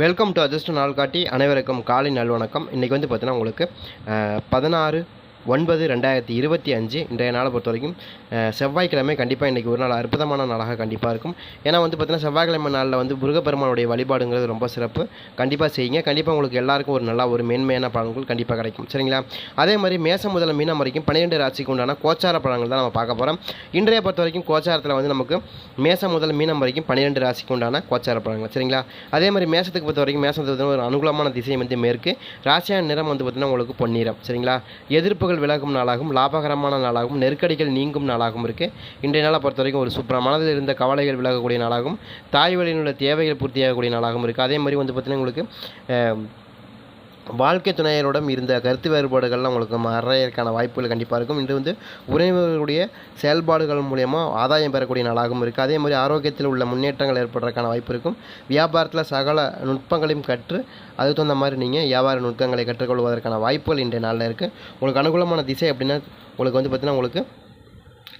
Welcome to அதிர்ஷ்ட நாள் காட்டி அனைவருக்கும் காலை நல்வணக்கம். இன்றைக்கி வந்து பார்த்தீங்கன்னா உங்களுக்கு பதினாறு ஒன்பது ரெண்டாயிரத்தி இருபத்தி அஞ்சு இன்றைய நாளை பொறுத்த வரைக்கும் செவ்வாய்க்கிழமை கண்டிப்பாக இன்றைக்கி ஒரு நாள் அற்புதமான நாளாக கண்டிப்பாக இருக்கும். ஏன்னா வந்து பார்த்திங்கன்னா செவ்வாய்க்கிழமை நாளில் வந்து முருகப்பெருமானுடைய வழிபாடுங்கிறது ரொம்ப சிறப்பு. கண்டிப்பாக செய்யுங்க. கண்டிப்பாக உங்களுக்கு எல்லாருக்கும் ஒரு நல்லா ஒரு மேன்மையான பலன்கள் கண்டிப்பாக கிடைக்கும். சரிங்களா? அதே மாதிரி மேசம் முதல் மீனம் வரைக்கும் பன்னிரெண்டு ராசிக்கு உண்டான கோச்சார பலன்கள் தான் நம்ம பார்க்க போகிறோம் இன்றைய பொறுத்த வரைக்கும் கோச்சாரத்தில் வந்து நமக்கு மேசம் முதல் மீனம் வரைக்கும் பன்னிரெண்டு ராசிக்கு உண்டான கோச்சார பலன்கள். சரிங்களா? அதே மாதிரி மேசத்துக்கு பொறுத்த வரைக்கும் மேசம் ஒரு அனுகூலமான திசை வந்து மேற்கு. ராசியான நிறம் வந்து பார்த்திங்கன்னா உங்களுக்கு பொன்னிறம். சரிங்களா? எதிர்ப்புகள் விலகும் நாளாகவும் லாபகரமான நாளாகவும் நெருக்கடிகள் நீங்கும் நாளாகவும் இருக்குது இன்றைய நாளை பொறுத்த வரைக்கும் ஒரு சூப்பராக மனதில் இருந்த கவலைகள் விலகக்கூடிய நாளாகவும் தாய் வழியினுடைய உள்ள தேவைகள் பூர்த்தியாகக்கூடிய நாளாகவும் இருக்குது அதே மாதிரி வந்து பார்த்தீங்கன்னா உங்களுக்கு வாழ்க்கை துணையருடன் இருந்த கருத்து வேறுபாடுகள்லாம் உங்களுக்கு மறையறதுக்கான வாய்ப்புகள் கண்டிப்பாக இருக்கும். இன்று வந்து உறவினர்களுடைய செயல்பாடுகள் மூலயமா ஆதாயம் பெறக்கூடிய நாளாகவும் இருக்குது அதே மாதிரி ஆரோக்கியத்தில் உள்ள முன்னேற்றங்கள் ஏற்படுறதுக்கான வாய்ப்பு இருக்கும். வியாபாரத்தில் சகல நுட்பங்களையும் கற்று அதுக்கு தகுந்த மாதிரி நீங்கள் வியாபார நுட்பங்களை கற்றுக்கொள்வதற்கான வாய்ப்புகள் இன்றைய நாளில் இருக்குது உங்களுக்கு அனுகூலமான திசை அப்படின்னா உங்களுக்கு வந்து பார்த்திங்கன்னா உங்களுக்கு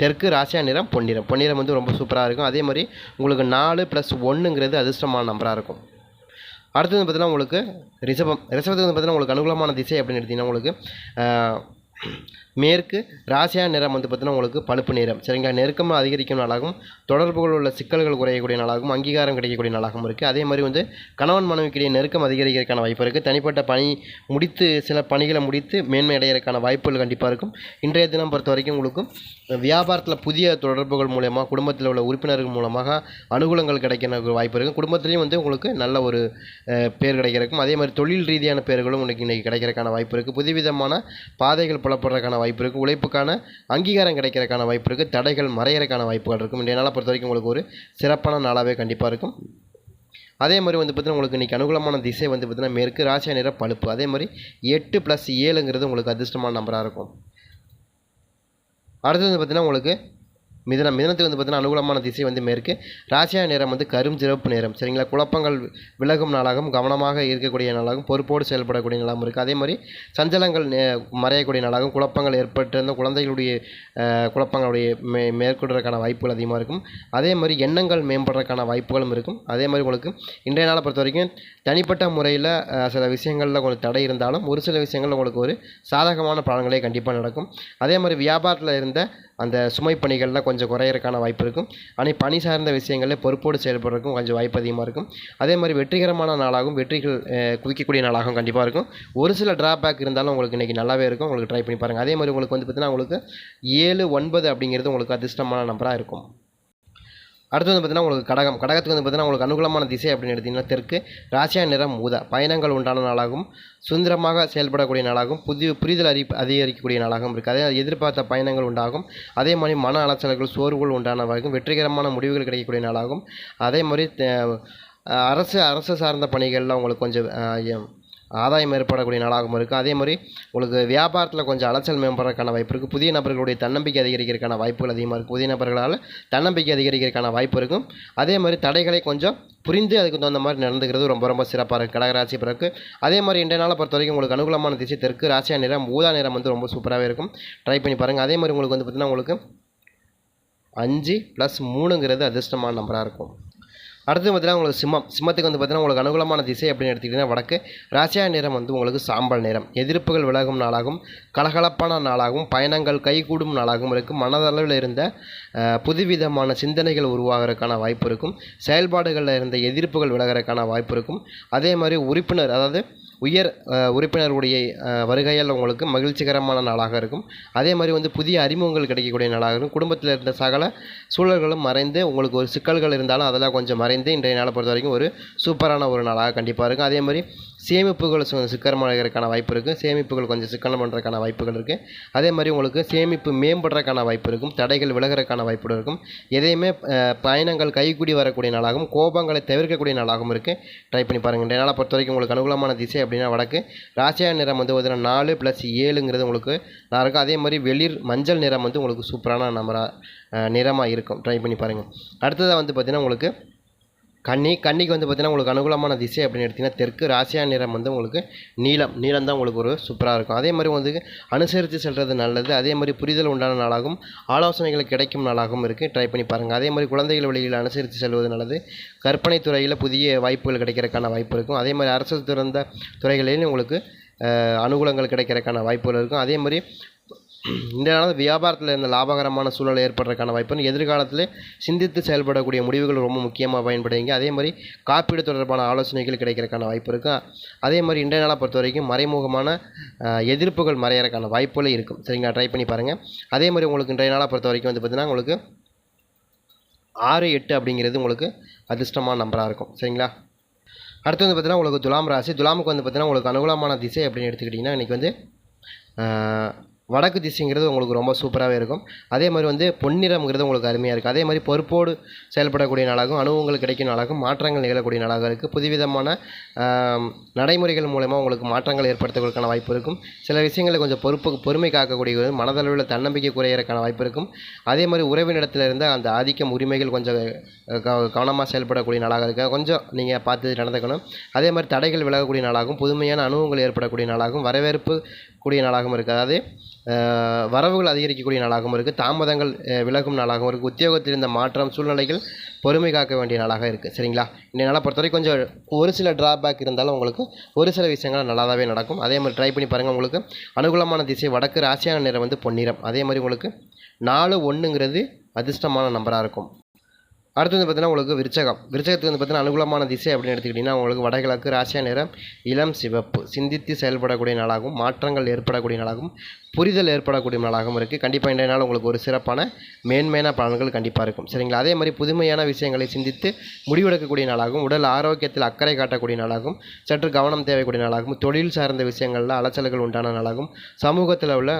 தெற்கு ராசியா நிறம் பொன்னிறம். பொன்னிறம் வந்து ரொம்ப சூப்பராக இருக்கும். அதே மாதிரி உங்களுக்கு நாலு ப்ளஸ் ஒன்றுங்கிறது அதிர்ஷ்டமான நம்பராக இருக்கும். அடுத்தது பார்த்தீங்கன்னா உங்களுக்கு ரிஷபம். ரிஷபத்துக்கு வந்து பார்த்தீங்கன்னா உங்களுக்கு அனுகூலமான திசை அப்படின்னு எடுத்தீங்கன்னா உங்களுக்கு மேற்கு ராசியா நிறம் வந்து பார்த்தீங்கன்னா உங்களுக்கு பழுப்பு நிறம். சரிங்களா? நெருக்கம் அதிகரிக்கும் நாளாகவும் தொடர்புகள் உள்ள சிக்கல்கள் குறையக்கூடிய நாளாகவும் அங்கீகாரம் கிடைக்கக்கூடிய நாளாகவும் இருக்குது அதே மாதிரி வந்து கணவன் மனைவிக்கிடையே நெருக்கம் அதிகரிக்கிறதுக்கான வாய்ப்பு இருக்குது தனிப்பட்ட பணி முடித்து சில பணிகளை முடித்து மேன்மை அடைகிறதுக்கான வாய்ப்புகள் கண்டிப்பாக இருக்கும். இன்றைய தினம் பொறுத்த வரைக்கும் உங்களுக்கு வியாபாரத்தில் புதிய தொடர்புகள் மூலயமா குடும்பத்தில் உள்ள உறுப்பினர்கள் மூலமாக அனுகூலங்கள் கிடைக்கிற வாய்ப்பு இருக்குது குடும்பத்துலேயும் வந்து உங்களுக்கு நல்ல ஒரு பேர் கிடைக்கிறக்கும் அதே மாதிரி தொழில் ரீதியான பேர்களும் உங்களுக்கு இன்றைக்கி கிடைக்கிறதுக்கான வாய்ப்பு இருக்குது புதுவிதமான பாதைகள் புலப்படுறதுக்கான வாய்ப்பு வாய்ப்பு இருக்குது உழைப்புக்கான அங்கீகாரம் கிடைக்கிறதுக்கான வாய்ப்பு இருக்குது தடைகள் மறையறதுக்கான வாய்ப்புகள் இருக்கும். இன்றைய நாளை பொறுத்த வரைக்கும் உங்களுக்கு ஒரு சிறப்பான நாளாகவே கண்டிப்பாக இருக்கும். அதே மாதிரி வந்து பார்த்தீங்கன்னா உங்களுக்கு இன்றைக்கி அனுகூலமான திசை வந்து பார்த்தீங்கன்னா மேற்கு ராசியா நிற பழுப்பு. அதே மாதிரி எட்டு ப்ளஸ் ஏழுங்கிறது உங்களுக்கு அதிர்ஷ்டமான நம்பராக இருக்கும். அடுத்தது வந்து பார்த்தீங்கன்னா உங்களுக்கு மிதனம் மிதனத்துக்கு வந்து பார்த்தீங்கன்னா அனுகூலமான திசை வந்து மேற்கு. ராசியா நேரம் வந்து கரும் சிறப்பு நேரம். சரிங்களா? குழப்பங்கள் விலகும் நாளாகவும் கவனமாக இருக்கக்கூடிய நாளாகவும் பொறுப்போடு செயல்படக்கூடிய நாளாகவும் இருக்குது அதே மாதிரி சஞ்சலங்கள் நே- மறையக்கூடிய நாளாகவும் குழப்பங்கள் ஏற்பட்டிருந்த குழந்தைகளுடைய குழப்பங்களுடைய மே மேற்கொள்றதுக்கான வாய்ப்புகள் அதிகமாக இருக்கும். அதே மாதிரி எண்ணங்கள் மேம்படுறதுக்கான வாய்ப்புகளும் இருக்கும். அதே மாதிரி உங்களுக்கு இன்றைய நாளை பொறுத்த வரைக்கும் தனிப்பட்ட முறையில் சில விஷயங்களில் உங்களுக்கு தடை இருந்தாலும் ஒரு சில விஷயங்களில் உங்களுக்கு ஒரு சாதகமான பலன்களே கண்டிப்பாக நடக்கும். அதே மாதிரி வியாபாரத்தில் இருந்த அந்த சுமை பணிகள்லாம் கொஞ்சம் குறையிறக்கான வாய்ப்பு இருக்கும். ஆனால் பணி சார்ந்த விஷயங்களில் பொறுப்போடு செயல்படுறதுக்கும் கொஞ்சம் வாய்ப்பு அதிகமாக இருக்கும். அதே மாதிரி வெற்றிகரமான நாளாகவும் வெற்றிகள் குவிக்கக்கூடிய நாளாகவும் கண்டிப்பாக இருக்கும். ஒரு சில ட்ராபேக் இருந்தாலும் உங்களுக்கு இன்றைக்கி நல்லாவே இருக்கும். உங்களுக்கு ட்ரை பண்ணி பாருங்கள் அதே மாதிரி உங்களுக்கு வந்து பார்த்தீங்கன்னா உங்களுக்கு ஏழு ஒன்பது அப்படிங்கிறது உங்களுக்கு அதிர்ஷ்டமான நம்பராக இருக்கும். அடுத்து வந்து பார்த்தீங்கன்னா உங்களுக்கு கடகம். கடகத்துக்கு வந்து பார்த்தீங்கன்னா உங்களுக்கு அனுகூலமான திசை அப்படின்னு எடுத்திங்கன்னா தெற்கு. ராசியா நிறம் ஊதா பயணங்கள் உண்டான நாளாகும் சுதந்திரமாக செயல்படக்கூடிய நாளாகும் புதிய புரிதல் அறி அதிகரிக்கக்கூடிய நாளாகவும் இருக்குது அதே எதிர்பார்த்த பயணங்கள் உண்டாகும். அதே மாதிரி மன அலைச்சல்கள் சோர்வுகள் உண்டானவாகும். வெற்றிகரமான முடிவுகள் கிடைக்கக்கூடிய நாளாகும். அதே மாதிரி அரசு அரசு சார்ந்த பணிகளில் உங்களுக்கு கொஞ்சம் ஆதாயம் ஏற்படக்கூடிய நாளாகவும் இருக்கும் அதே மாதிரி உங்களுக்கு வியாபாரத்தில் கொஞ்சம் அலைச்சல் மேம்படுறதுக்கான வாய்ப்பு இருக்குது புதிய நபர்களுடைய தன்னம்பிக்கை அதிகரிக்கிறதுக்கான வாய்ப்புகள் அதிகமாக இருக்குது புதிய நபர்களால் தன்னம்பிக்கை அதிகரிக்கிறதுக்கான வாய்ப்பு இருக்கும். அதே மாதிரி தடைகளை கொஞ்சம் புரிந்து அதுக்கு தகுந்த மாதிரி நடந்துக்கிறது ரொம்ப ரொம்ப சிறப்பாக இருக்குது கடகராசி பிறகு அதே மாதிரி இன்றைய நாளை பொறுத்த வரைக்கும் உங்களுக்கு அனுகூலமான திசை தெற்கு ராசியா நிறம் ஊதா நிறம் வந்து ரொம்ப சூப்பராகவே இருக்கும். ட்ரை பண்ணி பாருங்கள் அதே மாதிரி உங்களுக்கு வந்து பார்த்திங்கன்னா உங்களுக்கு அஞ்சு ப்ளஸ் மூணுங்கிறது அதிர்ஷ்டமான நம்பராக இருக்கும். அடுத்து பார்த்தீங்கன்னா உங்களுக்கு சிம்மம். சிம்மத்துக்கு வந்து பார்த்தீங்கன்னா உங்களுக்கு அனுகூலமான திசை அப்படின்னு எடுத்துக்கிட்டிங்கன்னா வடக்கு. ராசியா நிறம் வந்து உங்களுக்கு சாம்பல் நிறம் எதிர்ப்புகள் விலகும் நாளாகவும் கலகலப்பான நாளாகவும் பயணங்கள் கைகூடும் நாளாகவும் இருக்கும். மனதளவில் இருந்த புதுவிதமான சிந்தனைகள் உருவாகிறதுக்கான வாய்ப்பு இருக்கும். செயல்பாடுகளில் இருந்த எதிர்ப்புகள் விலகிறதுக்கான வாய்ப்பு இருக்கும். அதே மாதிரி உறுப்பினர் அதாவது உயர் உறுப்பினருடைய உறுப்பினர்களுடைய வருகையால் உங்களுக்கு மகிழ்ச்சிகரமான நாளாக இருக்கும். அதே மாதிரி வந்து புதிய அறிமுகங்கள் கிடைக்கக்கூடிய நாளாக இருக்கும். குடும்பத்தில் இருந்த சகல சூழல்களும் மறைந்து உங்களுக்கு ஒரு சிக்கல்கள் இருந்தாலும் அதெல்லாம் கொஞ்சம் மறைந்து இன்றைய நாளை பொறுத்த வரைக்கும் ஒரு சூப்பரான ஒரு நாளாக கண்டிப்பாக இருக்கும். அதே மாதிரி சேமிப்புகள் சு- சிக்கனமாகிறதுக்கான வாய்ப்பு இருக்குது சேமிப்புகள் கொஞ்சம் சிக்கனம் பண்ணுறதுக்கான வாய்ப்புகள் இருக்குது அதே மாதிரி உங்களுக்கு சேமிப்பு மேம்படுறதுக்கான வாய்ப்பு இருக்கும். தடைகள் விலகிறதுக்கான வாய்ப்பு இருக்கும். எதையுமே பயணங்கள் கைக்கூடி வரக்கூடிய நாளாகவும் கோபங்களை தவிர்க்கக்கூடிய நாளாகவும் இருக்குது ட்ரை பண்ணி பாருங்கள் இன்றைய நாளை பொறுத்த வரைக்கும் உங்களுக்கு அனுகூலமான திசை அப்படின்னா வடக்கு. ராசியா நிறம் வந்து பார்த்தீங்கன்னா நாலு ப்ளஸ் ஏழுங்கிறது உங்களுக்கு நல்லா இருக்கும். அதே மாதிரி வெளிர் மஞ்சள் நிறம் வந்து உங்களுக்கு சூப்பரான நம்பராக நிறமாக இருக்கும். ட்ரை பண்ணி பாருங்கள் அடுத்ததாக வந்து பார்த்திங்கன்னா உங்களுக்கு கன்னி கன்னிக்கு வந்து பார்த்தீங்கன்னா உங்களுக்கு அனுகூலமான திசை அப்படின்னு எடுத்திங்கன்னா தெற்கு ராசியா நிறம் வந்து உங்களுக்கு நீளம் நீளம் தான் உங்களுக்கு ஒரு சூப்பராக இருக்கும். அதே மாதிரி வந்து அனுசரித்து செல்வது நல்லது. அதே மாதிரி புரிதல் உண்டான நாளாகவும் ஆலோசனைகள் கிடைக்கும் நாளாகவும் இருக்குது ட்ரை பண்ணி பாருங்கள் அதே மாதிரி குழந்தைகள் வழியில் அனுசரித்து செல்வது நல்லது. கற்பனை துறையில் புதிய வாய்ப்புகள் கிடைக்கிறதுக்கான வாய்ப்பு இருக்கும். அதே மாதிரி அரசு திறந்த துறைகளிலும் உங்களுக்கு அனுகூலங்கள் கிடைக்கிறதுக்கான வாய்ப்புகள் இருக்கும். அதே மாதிரி இந்த நாள் வியாபாரத்தில் இருந்த லாபகரமான சூழல் ஏற்படுறதுக்கான வாய்ப்பு எதிர்காலத்தில் சிந்தித்து செயல்படக்கூடிய முடிவுகள் ரொம்ப முக்கியமாக பயன்படுவீங்க. அதே மாதிரி காப்பீடு தொடர்பான ஆலோசனைகள் கிடைக்கிறதுக்கான வாய்ப்பு இருக்கும் அதே மாதிரி இன்றைய நாளை பொறுத்த வரைக்கும் மறைமுகமான எதிர்ப்புகள் மறையறதுக்கான வாய்ப்புகளே இருக்கும். சரிங்களா? ட்ரை பண்ணி பாருங்கள் அதே மாதிரி உங்களுக்கு இன்றைய நாளை பொறுத்த வரைக்கும் வந்து பார்த்திங்கன்னா உங்களுக்கு ஆறு எட்டு அப்படிங்கிறது உங்களுக்கு அதிர்ஷ்டமான நம்பராக இருக்கும். சரிங்களா? அடுத்து வந்து பார்த்தீங்கன்னா உங்களுக்கு துலாம் ராசி. துலாமுக்கு வந்து பார்த்திங்கன்னா உங்களுக்கு அனுகூலமான திசை அப்படின்னு எடுத்துக்கிட்டிங்கன்னா இன்றைக்கி வந்து வடக்கு திசைங்கிறது உங்களுக்கு ரொம்ப சூப்பராகவே இருக்கும். அதே மாதிரி வந்து பொன்னிறம்ங்கிறது உங்களுக்கு அருமையாக இருக்குது அதே மாதிரி பொறுப்போடு செயல்படக்கூடிய நாளாகவும் அனுபவங்கள் கிடைக்கும் நாளாகவும் மாற்றங்கள் நிகழக்கூடிய நாளாக இருக்குது புதுவிதமான நடைமுறைகள் மூலமாக உங்களுக்கு மாற்றங்கள் ஏற்படுத்துவதற்கான வாய்ப்பு இருக்கும். சில விஷயங்களை கொஞ்சம் பொறுப்பு பொறுமை காக்கக்கூடிய மனதளவில் தன்னம்பிக்கை குறையிறக்கான வாய்ப்பு இருக்கும். அதே மாதிரி உறவினிடத்தில் இருந்த அந்த ஆதிக்கம் உரிமைகள் கொஞ்சம் கவனமாக செயல்படக்கூடிய நாளாக இருக்குது கொஞ்சம் நீங்கள் பார்த்து நடந்துக்கணும். அதே மாதிரி தடைகள் விலகக்கூடிய நாளாகவும் புதுமையான அனுபவங்கள் ஏற்படக்கூடிய நாளாகவும் வரவேற்பு கூடிய நாளாகவும் இருக்குது அதாவது வரவுகள் அதிகரிக்கக்கூடிய நாளாகவும் இருக்குது தாமதங்கள் விலகும் நாளாகவும் இருக்குது உத்தியோகத்தில் இருந்த மாற்றம் சூழ்நிலைகள் பொறுமை காக்க வேண்டிய நாளாக இருக்குது சரிங்களா? இந்த நாளை பொறுத்தவரைக்கும் கொஞ்சம் ஒரு சில டிராபேக் இருந்தாலும் உங்களுக்கு ஒரு சில விஷயங்கள் நல்லாதாகவே நடக்கும். அதே மாதிரி ட்ரை பண்ணி பாருங்கள் உங்களுக்கு அனுகூலமான திசை வடக்கு ராசியான நிறம் வந்து பொன்னிறம். அதே மாதிரி உங்களுக்கு நாலு ஒன்றுங்கிறது அதிர்ஷ்டமான நம்பராக இருக்கும். அடுத்து வந்து பார்த்தீங்கன்னா உங்களுக்கு விருச்சகம். விருச்சகத்துக்கு வந்து பார்த்தீங்கன்னா அனுகூலமான திசை அப்படின்னு எடுத்துக்கிட்டிங்கன்னா உங்களுக்கு வடகிழக்கு ராசியா நிறம் இளம் சிவப்பு. சிந்தித்து செயல்படக்கூடிய நாளாகவும் மாற்றங்கள் ஏற்படக்கூடிய நாளாகவும் புரிதல் ஏற்படக்கூடிய நாளாகவும் இருக்குது கண்டிப்பாக இன்றைய நாள் உங்களுக்கு ஒரு சிறப்பான மேன்மையான பலன்கள் கண்டிப்பாக இருக்கும். சரிங்களா? அதே மாதிரி புதுமையான விஷயங்களை சிந்தித்து முடிவெடுக்கக்கூடிய நாளாகவும் உடல் ஆரோக்கியத்தில் அக்கறை காட்டக்கூடிய நாளாகவும் சற்று கவனம் தேவைக்கூடிய நாளாகவும் தொழில் சார்ந்த விஷயங்களில் அலைச்சல்கள் உண்டான நாளாகவும் சமூகத்தில் உள்ள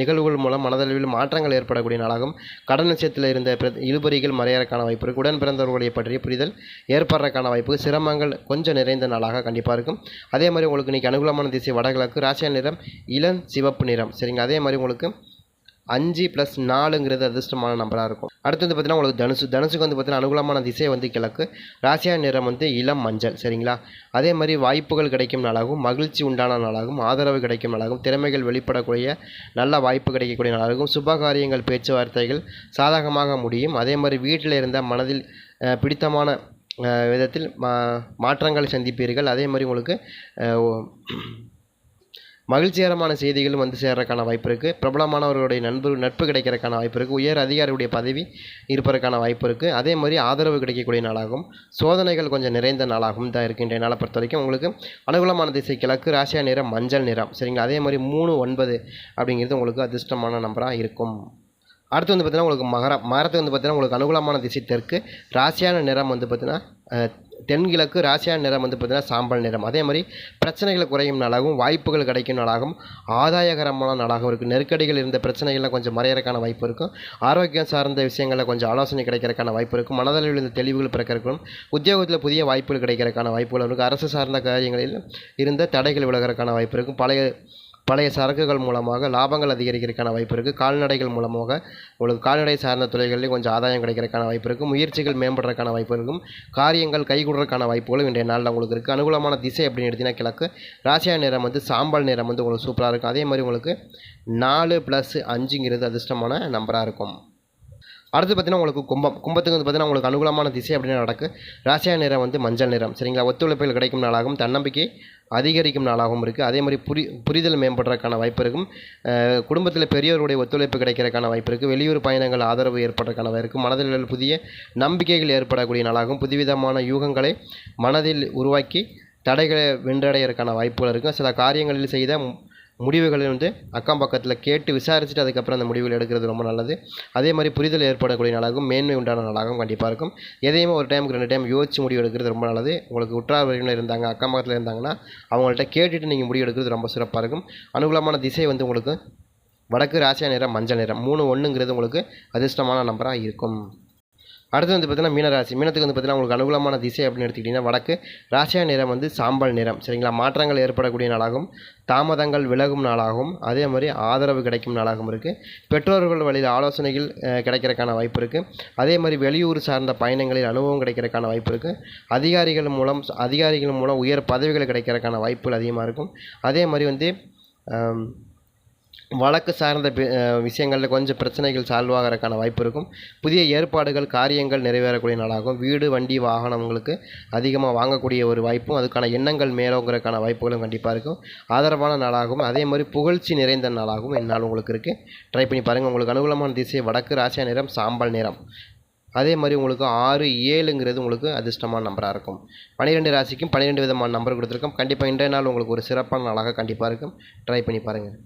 நிகழ்வுகள் மூலம் மனதளவில் மாற்றங்கள் ஏற்படக்கூடிய நாளாகவும் கடன் விஷயத்தில் இருந்த இழுபறிகள் மறையறக்கான வாய்ப்பு இருக்குது உடன் பிறந்தவர்களுடைய பற்றிய புரிதல் ஏற்படுறதுக்கான வாய்ப்பு சிரமங்கள் கொஞ்சம் நிறைந்த நாளாக கண்டிப்பாக இருக்கும். அதே மாதிரி உங்களுக்கு இன்றைக்கி அனுகூலமான திசை வடகிழக்கு ராசியா நிறம் இளம் சிவப்பு நிறம். சரிங்க. அதே மாதிரி உங்களுக்கு அஞ்சு ப்ளஸ் நாலுங்கிறது அதிர்ஷ்டமான நம்பராக இருக்கும். அடுத்து வந்து பார்த்தீங்கன்னா உங்களுக்கு தனுசு. தனுசுக்கு வந்து பார்த்தீங்கன்னா அனுகூலமான திசை வந்து கிழக்கு. ராசியா நிறம் வந்து இளம் மஞ்சள். சரிங்களா? அதே மாதிரி வாய்ப்புகள் கிடைக்கும் நாளாகவும் மகிழ்ச்சி உண்டான நாளாகவும் ஆதரவு கிடைக்கும் நாளாகவும் திறமைகள் வெளிப்படக்கூடிய நல்ல வாய்ப்பு கிடைக்கக்கூடிய நாளாகவும் சுபகாரியங்கள் பேச்சுவார்த்தைகள் சாதகமாக முடியும். அதே மாதிரி வீட்டில் இருந்த மனதில் பிடித்தமான விதத்தில் மா மாற்றங்களை சந்திப்பீர்கள். அதே மாதிரி உங்களுக்கு மகிழ்ச்சிகரமான செய்திகளும் வந்து சேர்றதுக்கான வாய்ப்பு இருக்குது பிரபலமானவர்களுடைய நண்பர் நட்பு கிடைக்கிறதுக்கான வாய்ப்பு இருக்குது உயர் அதிகாரியுடைய பதவி இருப்பதற்கான வாய்ப்பு இருக்குது அதே மாதிரி ஆதரவு கிடைக்கக்கூடிய நாளாகும். சோதனைகள் கொஞ்சம் நிறைந்த நாளாகவும் தான் இருக்கின்ற நாளை பொறுத்த வரைக்கும் உங்களுக்கு அனுகூலமான திசை கிழக்கு ராசியா நிறம் மஞ்சள் நிறம். சரிங்களா? அதே மாதிரி மூணு ஒன்பது அப்படிங்கிறது உங்களுக்கு அதிர்ஷ்டமான நம்பராக இருக்கும். அடுத்து வந்து பார்த்தீங்கன்னா உங்களுக்கு மகரம் மகரத்துக்கு வந்து பார்த்தீங்கன்னா உங்களுக்கு அனுகூலமான திசை தெற்கு ராசியான நிறம் வந்து பார்த்தீங்கன்னா தென்கிழக்கு ராசியான நிறம் வந்து பார்த்தீங்கன்னா சாம்பல் நிறம். அதே மாதிரி பிரச்சனைகளை குறையும் நாளாகவும் வாய்ப்புகள் கிடைக்கும் நாளாகவும் ஆதாயகரமான நாளாகவும் இருக்குது நெருக்கடிகள் இருந்த பிரச்சனைகள்லாம் கொஞ்சம் மறையறதுக்கான வாய்ப்பு இருக்கும் ஆரோக்கியம் சார்ந்த விஷயங்களில் கொஞ்சம் ஆலோசனை கிடைக்கிறக்கான வாய்ப்பு இருக்கும் மனதளவில் இருந்த தெளிவுகள் பிறக்கிறக்கும் உத்தியோகத்தில் புதிய வாய்ப்புகள் கிடைக்கிறக்கான வாய்ப்புகள் இருக்கும் அரசு சார்ந்த காரியங்களில் இருந்த தடைகள் விலகிறக்கான வாய்ப்பு இருக்கும் பழைய பழைய சரக்குகள் மூலமாக லாபங்கள் அதிகரிக்கிறதுக்கான வாய்ப்பு இருக்குது கால்நடைகள் மூலமாக உங்களுக்கு கால்நடை சார்ந்த துறைகளில் கொஞ்சம் ஆதாயம் கிடைக்கிறதுக்கான வாய்ப்பு இருக்கும் முயற்சிகள் மேம்படுறதுக்கான வாய்ப்பு இருக்கும் காரியங்கள் கைகூடுறதுக்கான வாய்ப்புகளும் இன்றைய நாளில் உங்களுக்கு இருக்குது அனுகூலமான திசை அப்படின்னு எடுத்தீங்கன்னா கிழக்கு. ராசியா நிறம் வந்து சாம்பல் நிறம் வந்து உங்களுக்கு சூப்பராக இருக்கும். அதே மாதிரி உங்களுக்கு நாலு ப்ளஸ் அஞ்சுங்கிறது அதிர்ஷ்டமான நம்பராக இருக்கும். அடுத்து பார்த்தீங்கன்னா உங்களுக்கு கும்பம். கும்பத்துக்கு வந்து பார்த்தீங்கன்னா உங்களுக்கு அனுகூலமான திசை அப்படின்னு நடக்கு. ராசியா நிறம் வந்து மஞ்சள் நிறம் சரிங்களா? ஒத்துழைப்புகள் கிடைக்கும் நாளாகும். தன்னம்பிக்கை அதிகரிக்கும் நாளாகவும் இருக்குது அதே மாதிரி புரி புரிதல் மேம்படுறதுக்கான வாய்ப்பு இருக்கும். குடும்பத்தில் பெரியவருடைய ஒத்துழைப்பு கிடைக்கிறதுக்கான வாய்ப்பு இருக்குது வெளியூர் பயணங்கள் ஆதரவு ஏற்படுறதுக்கான வாய்ப்பு இருக்கும் மனதில் உள்ள புதிய நம்பிக்கைகள் ஏற்படக்கூடிய நாளாகவும் புதுவிதமான யூகங்களை மனதில் உருவாக்கி தடைகளை வென்றடைகிறதுக்கான வாய்ப்புகள் இருக்கும் சில காரியங்களில் செய்த முடிவுகளை வந்து அக்கம் பக்கத்தில் கேட்டு விசாரிச்சுட்டு அதுக்கப்புறம் அந்த முடிவுகள் எடுக்கிறது ரொம்ப நல்லது. அதே மாதிரி புரிதல் ஏற்படக்கூடிய நாளாகவும் மேன்மை உண்டான நாளாகவும் கண்டிப்பாக இருக்கும். எதையுமே ஒரு டைமுக்கு ரெண்டு டைம் யோசிச்சு முடிவு எடுக்கிறது ரொம்ப நல்லது. உங்களுக்கு உற்றார் உறவினர் இருந்தாங்க அக்கம் பக்கத்தில் இருந்தாங்கன்னா அவங்கள்ட்ட கேட்டுட்டு நீங்கள் முடிவு எடுக்கிறது ரொம்ப சிறப்பாக இருக்கும். அனுகூலமான திசை வந்து உங்களுக்கு வடக்கு ராசியா நிறம் மஞ்சள் நிறம். மூணு ஒன்றுங்கிறது உங்களுக்கு அதிர்ஷ்டமான நம்பராக இருக்கும். அடுத்து வந்து பார்த்தீங்கன்னா மீனராசி. மீனத்துக்கு வந்து பார்த்தீங்கன்னா உங்களுக்கு அனுகூலமான திசை அப்படின்னு எடுத்துக்கிட்டிங்கன்னா வடக்கு. ராசியா நிறம் வந்து சாம்பல் நிறம். சரிங்களா? மாற்றங்கள் ஏற்படக்கூடிய நாளாகும். தாமதங்கள் விலகும் நாளாகும். அதே மாதிரி ஆதரவு கிடைக்கும் நாளாகவும் இருக்குது பெற்றோர்கள் வழியில் ஆலோசனைகள் கிடைக்கிறக்கான வாய்ப்பு இருக்குது அதே மாதிரி வெளியூர் சார்ந்த பயணங்களில் அனுபவம் கிடைக்கிறக்கான வாய்ப்பு இருக்குது அதிகாரிகள் மூலம் அதிகாரிகள் மூலம் உயர் பதவிகள் கிடைக்கிறக்கான வாய்ப்புகள் அதிகமாக இருக்கும். அதே மாதிரி வந்து வழக்கு சார்ந்த விஷயங்களில் கொஞ்சம் பிரச்சனைகள் சால்வ் ஆகிறதுக்கான வாய்ப்பு இருக்கும். புதிய ஏற்பாடுகள் காரியங்கள் நிறைவேறக்கூடிய நாளாகும். வீடு வண்டி வாகனம் உங்களுக்கு அதிகமாக வாங்கக்கூடிய ஒரு வாய்ப்பும் அதுக்கான எண்ணங்கள் மேலோங்கிறதுக்கான வாய்ப்புகளும் கண்டிப்பாக இருக்கும். ஆதரவான நாளாகவும் அதே மாதிரி புகழ்ச்சி நிறைந்த நாளாகவும் இந்நாள் உங்களுக்கு இருக்குது ட்ரை பண்ணி பாருங்கள் உங்களுக்கு அனுகூலமான திசை வடக்கு ராசியா நிறம் சாம்பல் நிறம். அதே மாதிரி உங்களுக்கு ஆறு ஏழுங்கிறது உங்களுக்கு அதிர்ஷ்டமான நம்பராக இருக்கும். பன்னிரெண்டு ராசிக்கும் பன்னிரெண்டு விதமான நம்பர் கொடுத்துருக்கோம். கண்டிப்பாக இன்றைய நாள் உங்களுக்கு ஒரு சிறப்பான நாளாக கண்டிப்பாக இருக்கும். ட்ரை பண்ணி பாருங்கள்